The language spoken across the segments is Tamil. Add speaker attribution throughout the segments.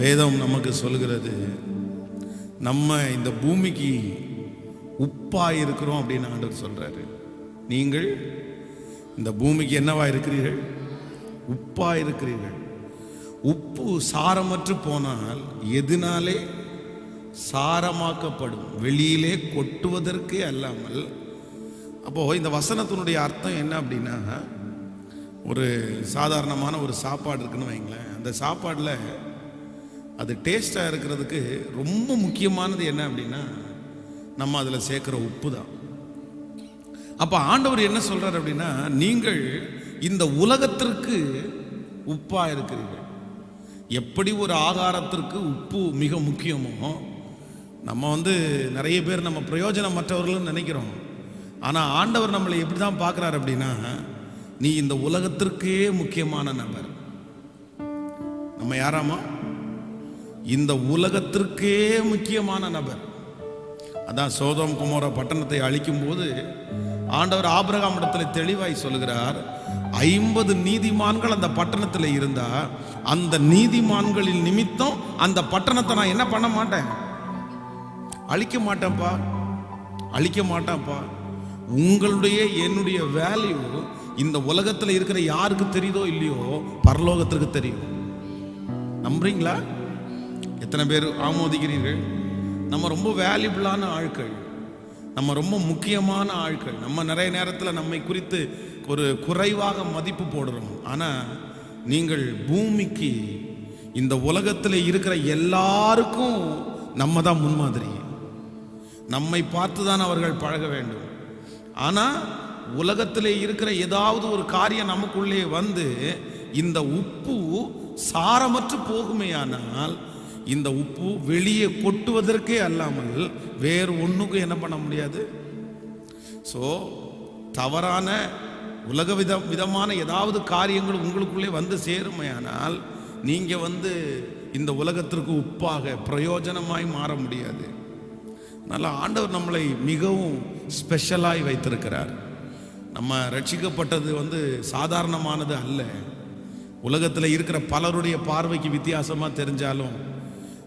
Speaker 1: வேதம் நமக்கு சொல்கிறது நம்ம இந்த பூமிக்கு உப்பாக இருக்கிறோம் அப்படின்னு ஆண்டவர் சொல்கிறாரு நீங்கள் இந்த பூமிக்கு என்னவா இருக்கிறீர்கள்? உப்பா இருக்கிறீர்கள் உப்பு சாரமற்று போனால் எதனாலே சாரமாக்கப்படும் வெளியிலே கொட்டுவதற்கு அல்லாமல். அப்போது இந்த வசனத்தினுடைய அர்த்தம் என்ன அப்படின்னா ஒரு சாதாரணமான ஒரு சாப்பாடு இருக்குன்னு வைங்களேன். அந்த சாப்பாடில் அது டேஸ்டாக இருக்கிறதுக்கு ரொம்ப முக்கியமானது என்ன அப்படின்னா நம்ம அதில் சேர்க்குற உப்பு தான் அப்போ ஆண்டவர் என்ன சொல்கிறார் அப்படின்னா நீங்கள் இந்த உலகத்திற்கு உப்பாக இருக்கிறீர்கள். எப்படி ஒரு ஆகாரத்திற்கு உப்பு மிக முக்கியமோ நம்ம வந்து நிறைய பேர் நம்ம பிரயோஜனமற்றவர்கள்னு நினைக்கிறோம். ஆனால் ஆண்டவர் நம்மளை எப்படி தான் பார்க்குறாரு அப்படின்னா நீ இந்த உலகத்திற்கே முக்கியமான நபர். நம்ம யாராமா? இந்த உலகத்திற்கே முக்கியமான நபர். அதான் சோதம் குமார பட்டணத்தை அழிக்கும் போது ஆண்டவர் ஆபிரகாம் இடத்துல தெளிவாய் சொல்லுகிறார் ஐம்பது நீதிமான்கள் அந்த பட்டணத்தில் இருந்தா அந்த நீதிமான்களின் நிமித்தம் அந்த பட்டணத்தை நான் என்ன பண்ண மாட்டேன்? அழிக்க மாட்டேன்ப்பா. அழிக்க மாட்டேன்ப்பா. உங்களுடைய என்னுடைய வேல்யூ இந்த உலகத்தில் இருக்கிற யாருக்கு தெரியுதோ இல்லையோ பரலோகத்திற்கு தெரியும். நம்புறீங்களா? எத்தனை பேர் ஆமோதிக்கிறீர்கள்? நம்ம ரொம்ப வேல்யூபிளான ஆட்கள். நம்ம ரொம்ப முக்கியமான ஆட்கள். நம்ம நிறைய நேரத்தில் நம்மை குறித்து ஒரு குறைவாக மதிப்பு போடுறோம். ஆனால் நீங்கள் பூமிக்கு இந்த உலகத்தில் இருக்கிற எல்லாருக்கும் நம்ம தான் முன்மாதிரி. நம்மை பார்த்து தான் அவர்கள் பழக வேண்டும். ஆனால் உலகத்தில் இருக்கிற ஏதாவது ஒரு காரியம் நமக்குள்ளே வந்து இந்த உப்பு சாரமற்று போகுமேயானால் இந்த உப்பு வெளியே கொட்டுவதற்கே அல்லாமல் வேறு ஒன்றுக்கும் என்ன பண்ண முடியாது? ஸோ தவறான உலக வித விதமான ஏதாவது காரியங்கள் உங்களுக்குள்ளே வந்து சேருமையானால் நீங்கள் வந்து இந்த உலகத்திற்கு உப்பாக பிரயோஜனமாய் மாற முடியாது. நல்ல ஆண்டவர் நம்மளை மிகவும் ஸ்பெஷலாய் வைத்திருக்கிறார். நம்ம ரட்சிக்கப்பட்டது வந்து சாதாரணமானது அல்ல. உலகத்தில் இருக்கிற பலருடைய பார்வைக்கு வித்தியாசமாக தெரிஞ்சாலும்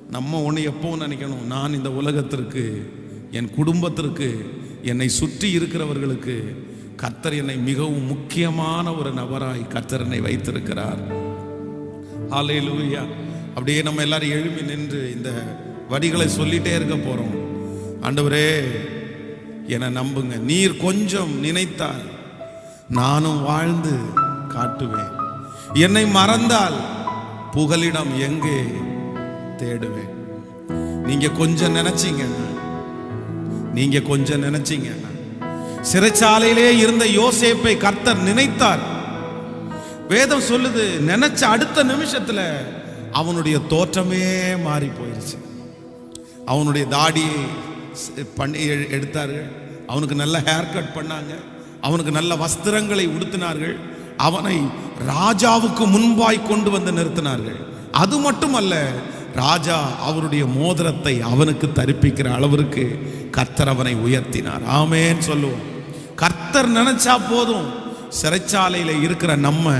Speaker 1: நம்ம ஒன்று எப்போவும் நினைக்கணும் நான் இந்த உலகத்திற்கு என் குடும்பத்திற்கு என்னை சுற்றி இருக்கிறவர்களுக்கு கத்தர் என்னை மிகவும் முக்கியமான ஒரு நபராய் கத்தர் என்னை வைத்திருக்கிறார். ஹalleluya. அப்படியே நம்ம எல்லாரும் எழுப்பி நின்று இந்த வடிகளை சொல்லிட்டே இருக்க போகிறோம் ஆண்டவரே என்னை நம்புங்க. நீர் கொஞ்சம் நினைத்தால் நானும் வாழ்ந்து காட்டுவேன். என்னை மறந்தால் புகலிடம் எங்கே? தேடுவேன். நீங்க கொஞ்சம் நினைச்சீங்கன்னா நீங்க கொஞ்சம் நினைச்சீங்கன்னா சிறைச்சாலையிலே இருந்த யோசேப்பை கர்த்தர் நினைத்தார். வேதம் சொல்லுது நினைச்ச அடுத்த நிமிஷத்துல அவனுடைய தோற்றமே மாறி போயிருச்சு. அவனுடைய தாடியை பண்ணி எடுத்தார்கள் அவனுக்கு நல்ல ஹேர் கட் பண்ணாங்க. அவனுக்கு நல்ல வஸ்திரங்களை உடுத்தினார்கள். அவனை ராஜாவுக்கு முன்பாய் கொண்டு வந்து நிறுத்தினார்கள். அது மட்டுமல்ல ராஜா அவருடைய மோதிரத்தை அவனுக்கு தரிப்பிக்கிற அளவிற்கு கர்த்தர் அவனை உயர்த்தினார். ஆமேன்னு சொல்லுவோம். கர்த்தர் நினைச்சா போதும். சிறைச்சாலையில் இருக்கிற நம்ம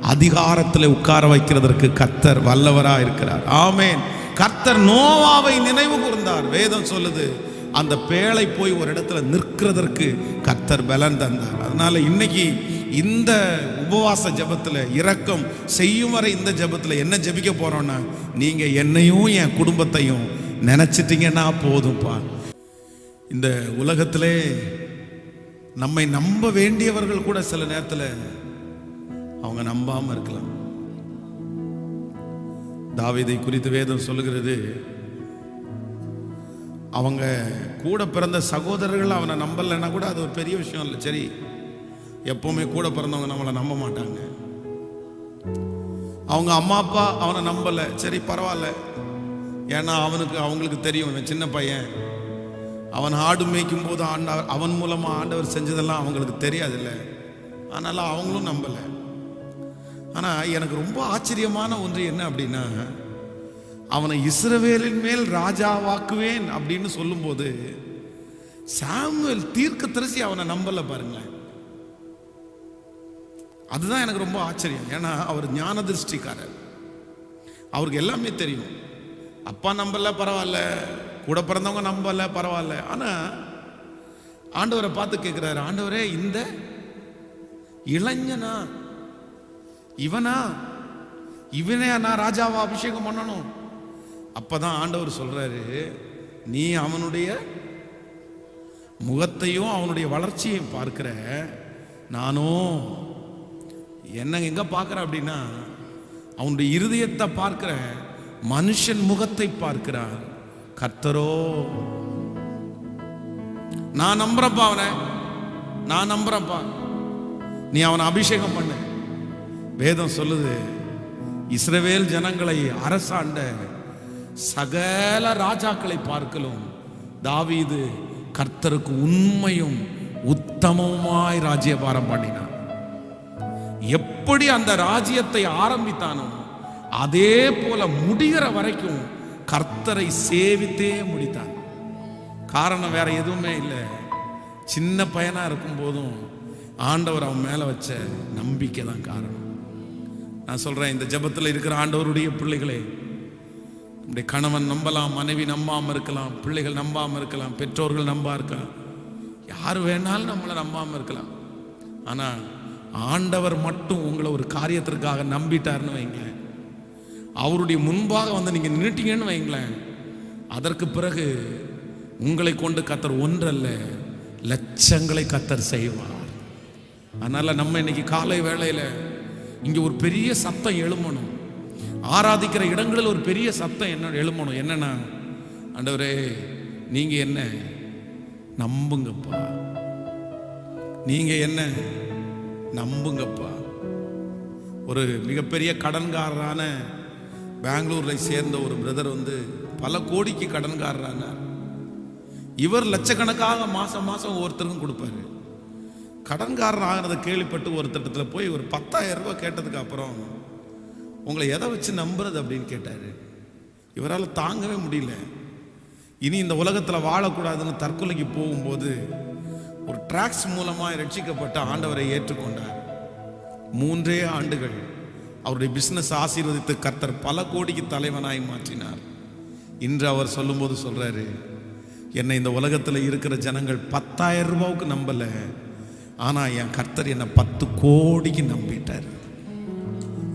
Speaker 1: அதிகாரத்தில் உட்கார வைக்கிறதற்கு கர்த்தர் வல்லவரா இருக்கிறார். ஆமேன். கர்த்தர் நோவாவை நினைவு கூர்ந்தார். வேதம் சொல்லுது அந்த பேழை போய் ஒரு இடத்துல நிற்கிறதற்கு கர்த்தர் பலன் தந்தார். அதனால இன்னைக்கு இந்த உபவாச ஜபத்தில் இரக்கம் செய்யும் வரை இந்த ஜபத்தில் என்ன ஜெபிக்க போறோம்னா நீங்க என்னையும் என் குடும்பத்தையும் நினைச்சிட்டீங்கன்னா போதும்ப்பா. இந்த உலகத்திலே நம்மை நம்ப வேண்டியவர்கள் கூட சில நேரத்தில் அவங்க நம்பாம இருக்கலாம். தாவிதை குறித்து வேதம் சொல்லுகிறது அவங்க கூட பிறந்த சகோதரர்கள் அவனை நம்பலைன்னா கூட அது ஒரு பெரிய விஷயம் இல்லை. சரி எப்பவுமே கூட பிறந்தவங்க நம்மளை நம்ப மாட்டாங்க. அவங்க அம்மா அப்பா அவனை நம்பலை. சரி பரவாயில்ல. ஏன்னா அவனுக்கு அவங்களுக்கு தெரியும் சின்ன பையன். அவன் ஆடு மேய்க்கும் போது ஆண்டவர் அவன் மூலமாக ஆண்டவர் செஞ்சதெல்லாம் அவங்களுக்கு தெரியாதுல்ல. அதனால அவங்களும் நம்பலை. ஆனால் எனக்கு ரொம்ப ஆச்சரியமான ஒன்று என்ன அப்படின்னா அவனை இஸ்ரவேலின் மேல் ராஜாவாக்குவேன் அப்படின்னு சொல்லும்போது சாமுவேல் தீர்க்க தரிசி அவனை நம்பல பாருங்களேன். அதுதான் எனக்கு ரொம்ப ஆச்சரியம். ஏன்னா அவர் ஞான திருஷ்டிக்காரர் அவருக்கு எல்லாமே தெரியும். அப்பா நம்பல பரவாயில்ல. கூட பிறந்தவங்க நம்பல பரவாயில்ல. ஆனா ஆண்டவரை பார்த்து கேட்கிறாரு ஆண்டவரே இந்த இளைஞனா? இவனா? இவனே நான் ராஜாவா அபிஷேகம் பண்ணணும்? அப்பதான் ஆண்டவர் சொல்றாரு நீ அவனுடைய முகத்தையும் அவனுடைய வளர்ச்சியையும் பார்க்கிற. நானும் என்ன எங்க பார்க்கிற அப்படின்னா அவனுடைய இருதயத்தை பார்க்கிற மனுஷன் முகத்தை பார்க்கிறான் கர்த்தரோ நான் நம்புறப்பா அவனை. நான் நம்புறப்பா நீ அவனை அபிஷேகம் பண்ணு. வேதம் சொல்லுது இஸ்ரவேல் ஜனங்களை அரசாண்ட சகல ராஜாக்களை பார்க்கலும் தாவீது கர்த்தருக்கு உண்மையும் உத்தமமாய் ராஜ்யபாரம் பண்ணினான். எப்படி அந்த ராஜ்யத்தை ஆரம்பித்தானோ அதே போல முடிகிற வரைக்கும் கர்த்தரை சேவித்தே முடித்தான். காரணம் வேற எதுவுமே இல்லை. சின்ன பையனா இருக்கும் போதும் ஆண்டவர் அவன் மேல வச்ச நம்பிக்கை தான் காரணம். நான் சொல்றேன் இந்த ஜெபத்தில் இருக்கிற ஆண்டவருடைய பிள்ளைகளே நம்முடைய கணவன் நம்பலாம் மனைவி நம்பாம இருக்கலாம் பிள்ளைகள் நம்பாம இருக்கலாம் பெற்றோர்கள் நம்பா இருக்கலாம் யார் வேணாலும் நம்மளை நம்பாம இருக்கலாம். ஆனா ஆண்டவர் மட்டும் உங்களை ஒரு காரியத்திற்காக நம்பிட்டாருன்னு வைங்களேன். அவருடைய முன்பாக வந்து நீங்கள் நின்றுட்டீங்கன்னு வைங்களேன். அதற்கு பிறகு உங்களை கொண்டு கத்தர் ஒன்றல்ல லட்சங்களை கத்தர் செய்வார். அதனால் நம்ம இன்னைக்கு காலை வேளையில் இங்கே ஒரு பெரிய சத்தம் எழும்பணும். ஆராதிக்கிற இடங்களில் ஒரு பெரிய சத்தம் என்ன எழும்பணும்? என்னன்னா ஆண்டவரே நீங்கள் என்ன? நம்புங்கப்பா. நீங்கள் என்ன? நம்புங்கப்பா. ஒரு மிகப்பெரிய கடன்காரரான பெங்களூரில் சேர்ந்த ஒரு பிரதர் வந்து பல கோடிக்கு கடன்காரரானார். இவர் லட்சக்கணக்காக மாதம் மாதம் ஒவ்வொருத்தருக்கும் கொடுப்பாரு. கடன்காரன் ஆகிறத கேள்விப்பட்டு ஒரு திட்டத்தில் போய் ஒரு பத்தாயிரம் ரூபாய் கேட்டதுக்கு அப்புறம் உங்களை எதை வச்சு நம்புறது? அப்படின்னு கேட்டார். இவரால் தாங்கவே முடியல. இனி இந்த உலகத்தில் வாழக்கூடாதுன்னு தற்கொலைக்கு போகும்போது ஒரு டிராக்ஸ் மூலமாக ரட்சிக்கப்பட்ட ஆண்டவரை ஏற்றுக்கொண்டார். மூன்றே ஆண்டுகள் அவருடைய பிஸ்னஸ் ஆசீர்வதித்து கர்த்தர் பல கோடிக்கு தலைவனாய் மாற்றினார். இன்று அவர் சொல்லும்போது சொல்கிறாரு என்னை இந்த உலகத்தில் இருக்கிற ஜனங்கள் பத்தாயிரம் ரூபாவுக்கு நம்பலை. ஆனால் என் கர்த்தர் என்னை பத்து கோடிக்கு நம்பிட்டார்.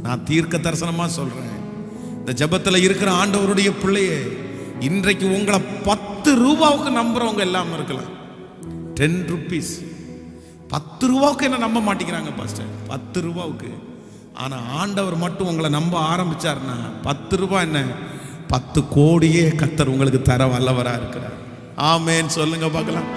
Speaker 1: நான் தீர்க்க தரிசனமாக சொல்கிறேன் இந்த ஜபத்தில் இருக்கிற ஆண்டவருடைய பிள்ளையே இன்றைக்கு உங்களை பத்து ரூபாவுக்கு நம்புகிறவங்க இல்லாமல் இருக்கலாம். டென் ருபீஸ் பத்து ரூபாவுக்கு என்ன நம்ப மாட்டேங்கிறாங்க பாஸ்டர் பத்து ரூபாவுக்கு. ஆனால் ஆண்டவர் மட்டும் உங்களை நம்ப ஆரம்பிச்சாருன்னா பத்து ரூபா என்ன? பத்து கோடியே கத்தர் உங்களுக்கு தர வல்லவராக இருக்கிறார். ஆமேன்னு சொல்லுங்க பார்க்கலாம்.